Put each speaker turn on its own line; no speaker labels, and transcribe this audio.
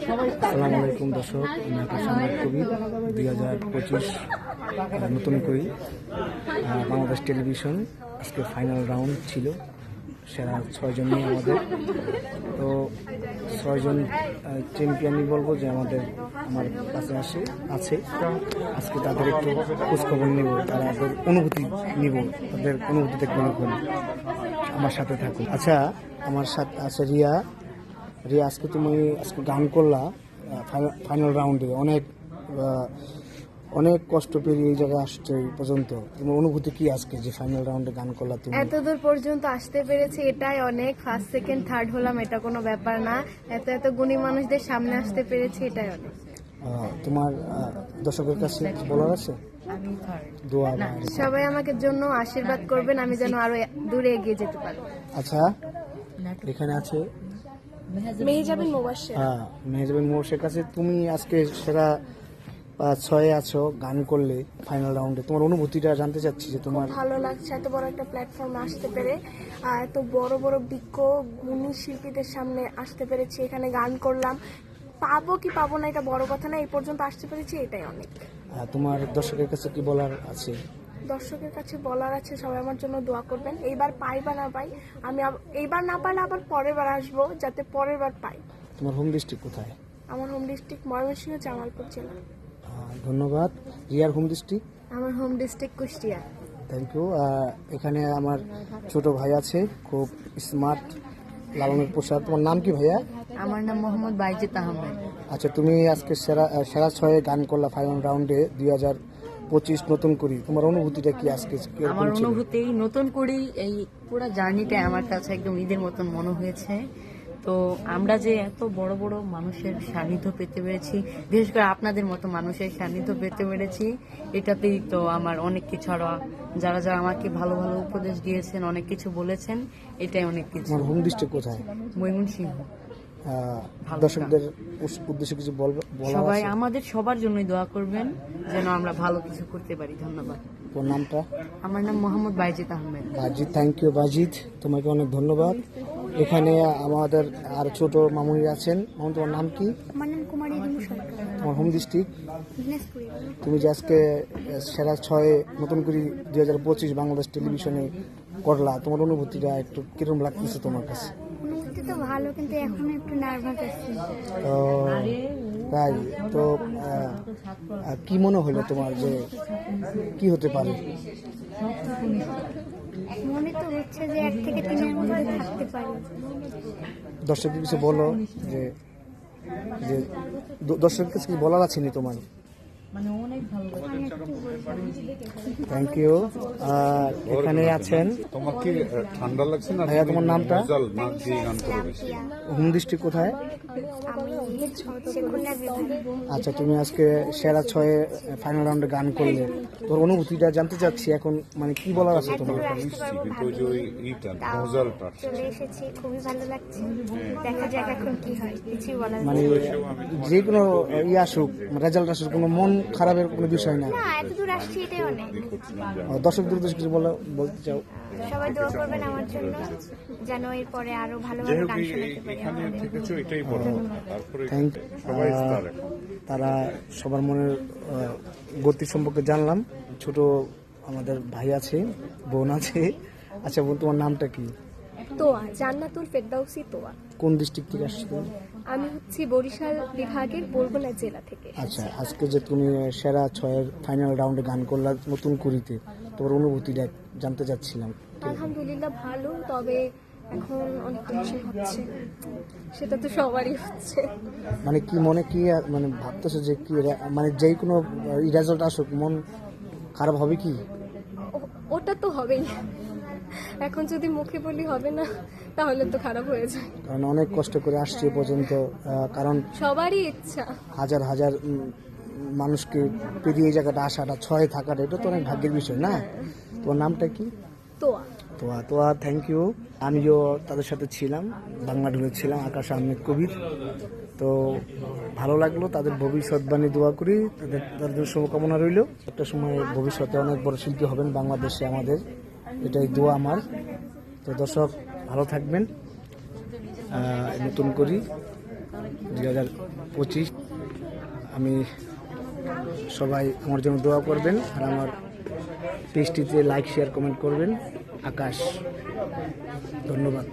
আসসালামু আলাইকুম দর্শক, আমি কবির দুই হাজার পঁচিশ নতুন করি বাংলাদেশ টেলিভিশন। আজকে ফাইনাল রাউন্ড ছিল, সেরা ছয়জন নিয়ে আমাদের। তো ছয়জন চ্যাম্পিয়নই বলব যে আমাদের, আমার কাছে আসে, আছে। আজকে তাদের একটু খোঁজখবর নেব তাদের অনুভূতি নিব, তাদের অনুভূতি দেখব না আমার সাথে থাকুন। আচ্ছা আমার সাথে আছে রিয়া। রিয়া আজকে তুমি আজকে গান করলা ফাইনাল রাউন্ডে অনেক অনেক কষ্ট পেরিয়ে এই জায়গায় আসছে এই পর্যন্ত। তোমার অনুভূতি কি আজকে যে ফাইনাল রাউন্ডে গান করলা তুমি?
এত দূর পর্যন্ত আসতে পেরেছি এটাই অনেক। ফার্স্ট সেকেন্ড থার্ড হলাম এটা কোনো ব্যাপার না। এত এত গুণী মানুষদের সামনে আসতে পেরেছি এটাই অনেক।
তোমার দর্শকের কাছে বলার আছে? দোয়া
সবাই আমাকে জন্য আশীর্বাদ করবেন আমি যেন আরও দূরে এগিয়ে যেতে পারি।
আচ্ছা এখানে আছে
মেহেজাবিন মোবাশ্বের
হ্যাঁ মেহজাবিন মোর্শের কাছে তুমি আজকে সেরা ছয়ে আছো গান করলে ফাইনাল রাউন্ডে তোমার অনুভূতিটা জানতে চাচ্ছি যে তোমার
ভালো লাগছে এত বড় একটা প্ল্যাটফর্মে আসতে পেরে। আর এত বড় বড় বিজ্ঞ গুণী শিল্পীদের সামনে আসতে পেরেছি এখানে গান করলাম। পাবো কি পাবো না এটা বড় কথা না এই পর্যন্ত আসতে পেরেছি এটাই অনেক।
তোমার দর্শকের কাছে কি বলার আছে?
দর্শকের কাছে বলার আছে সবাই আমার জন্য দোয়া করবেন। এইবার পাই বা না পাই আমি এইবার না পাইলে আবার পরের বার আসব যাতে পরের বার পাই।
তোমার হোম ডিস্ট্রিক্ট কোথায়?
আমার হোম ডিস্ট্রিক্ট ময়মনসিংহ জামালপুর জেলা।
ধন্যবাদ। রিয়ার হোম ডিস্ট্রিক্ট
আমার home district Kushtia.
Thank you এখানে আমার ছোট ভাই আছে খুব স্মার্ট লালনের পোশাক। তোমার নাম কি ভাইয়া?
আমার নাম মোহাম্মদ বাইজিত আহমেদ।
আচ্ছা তুমি আজকে সেরা সেরা ছয়ে গান করলা ফাইনাল রাউন্ডে দুই হাজার পঁচিশ নতুন করি তোমার অনুভূতিটা কি আজকে?
আমার? অনুভূতি নতুন করি এই পুরো জার্নিটাই আমার কাছে একদম ঈদের মতন মনে হয়েছে। তো আমরা যে এত বড় বড় মানুষের সান্নিধ্য পেতে পেরেছি বিশেষ করে আপনাদের মতো মানুষের সান্নিধ্য পেতে পেরেছি এটাতেই তো আমার অনেক কিছু আরও যারা যারা আমাকে ভালো ভালো উপদেশ দিয়েছেন অনেক কিছু বলেছেন এটাই অনেক কিছু।
হোম ডিস্ট্রিক্ট কোথায়?
ময়মনসিংহ।
দর্শকদের উদ্দেশ্যে কিছু বলবে বলা
সবাই আমাদের সবার জন্যই দোয়া করবেন যেন আমরা ভালো কিছু করতে পারি। ধন্যবাদ।
তোমার নামটা?
আমার নাম মোহাম্মদ বাইজিত আহমেদ।
বাজিদ থ্যাংক ইউ বাজিদ তোমাকে অনেক ধন্যবাদ। এখানে আমাদের আর ছোট মামুনি আছেন। মামুনি তোমার নাম কি?
আমার নাম কুমারী
তোমার হোম ডিস্ট্রিক্ট তুমি যে আজকে সেরা ছয়ে নতুন করে দুই হাজার পঁচিশ বাংলাদেশ টেলিভিশনে করলা তোমার অনুভূতিটা একটু কীরকম লাগতেছে তোমার কাছে?
তো ভালো কিন্তু এখন একটু নার্ভাস আছি।
তো তাই তো কি মনে হলো তোমার যে কি হতে পারে?
মনে তো হচ্ছে যে এক থেকে তিনের মধ্যে থাকতে পারি।
দর্শক কিছু বলো যে যে দর্শকের কাছে কি বলার আছে নি তোমার? থ্যাংক ইউ আর এখানে আছেন?
তোমার ঠান্ডা লাগছে না?
ভাইয়া, তোমার নামটা? হোম ডিস্ট্রিক্ট কোথায়? আচ্ছা তুমি আজকে সেরা ছয়ে ফাইনাল রাউন্ডে গান করলে। তোর অনুভূতিটা জানতে চাচ্ছি এখন মানে কি বলার আছে তোমার?
হয়।
মানে যে কোনো ইয়ে আসুক রেজাল্ট আসুক কোনো মন খারাপের কোনো বিষয় না।
না এত দূর আসছি এটাই অনেক।
দর্শকদের উদ্দেশ্যে কিছু বলা বলতে চাও।
সবাই দোয়া করবেন আমার জন্য যেন এরপরে আরও ভালো ভালো গান শোনাতে পারি
এটাই বড় তারপরে সবাই
তারা সবার মনের গতি সম্পর্কে জানলাম। ছোট আমাদের ভাই আছে বোন আছে। আচ্ছা বোন তোমার নামটা কি?
তোয়া জান্নাতুল ফেরদাউসি তোয়া।
কোন ডিস্ট্রিক্ট থেকে আসছো?
আমি হচ্ছি বরিশাল বিভাগের বরগুনা জেলা থেকে।
আচ্ছা আজকে যে তুমি সেরা ছয়ের ফাইনাল রাউন্ডে গান করলা নতুন কুড়িতে তোমার অনুভূতিটা জানতে চাচ্ছিলাম।
আলহামদুলিল্লাহ ভালো তবে এখন অনেক টেনশন হচ্ছে। সেটা তো সবারই হচ্ছে।
মানে কি মনে কি মানে ভাবতেছো যে কি মানে যেই কোনো রেজাল্ট আসুক মন খারাপ হবে কি?
ওটা তো হবেই। এখন যদি মুখে বলি হবে না তাহলে তো খারাপ হয়ে যায়।
কারণ অনেক কষ্ট করে আসছি এ পর্যন্ত আহ, কারণ
সবারই ইচ্ছা।
হাজার হাজার উম, মানুষকে পেরিয়ে এই জায়গাটা আসাটা ছয় থাকাটা এটা তো অনেক ভাগ্যের বিষয় না? তোমার নামটা কি?
তোয়া।
তোয়া তোয়া থ্যাংক ইউ আমিও তাদের সাথে ছিলাম বাংলা ঢুলে ছিলাম আকাশ আহমেদ কবির। তো ভালো লাগল তাদের ভবিষ্যৎবাণী দোয়া করি তাদের তাদের শুভকামনা রইল। একটা সময় ভবিষ্যতে অনেক বড় শিল্পী হবেন বাংলাদেশে আমাদের। এটাই দোয়া আমার। তো দর্শক, ভালো থাকবেন। নতুন করি দুই হাজার পঁচিশ। আমি সবাই আমার জন্য দোয়া করবেন আর আমার পেজটিতে লাইক শেয়ার কমেন্ট করবেন। আকাশ, ধন্যবাদ।